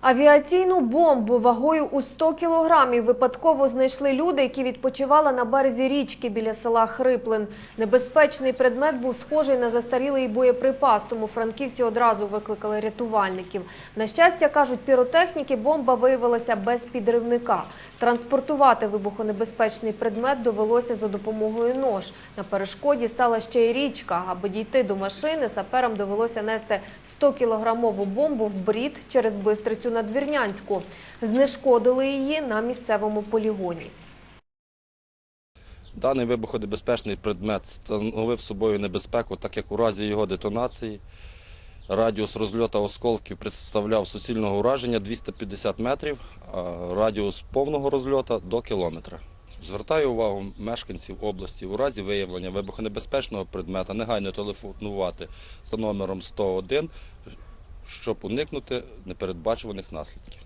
Авіаційну бомбу вагою у 100 кілограмів випадково знайшли люди, які відпочивали на березі річки біля села Хриплин. Небезпечний предмет був схожий на застарілий боєприпас, тому франківці одразу викликали рятувальників. На щастя, кажуть піротехніки, бомба виявилася без підривника. Транспортувати вибухонебезпечний предмет довелося за допомогою нож. На перешкоді стала ще й річка. Аби дійти до машини, саперам довелося нести 100-кілограмову бомбу в брід через Бистрицю на Двірнянську. Знешкодили її на місцевому полігоні. Даний вибухонебезпечний предмет становив собою небезпеку, так як у разі його детонації радіус розльоту осколків представляв суцільного ураження 250 метрів, а радіус повного розльоту до кілометра. Звертаю увагу мешканців області у разі виявлення вибухонебезпечного предмета негайно телефонувати за номером 101, щоб уникнути непередбачуваних наслідків.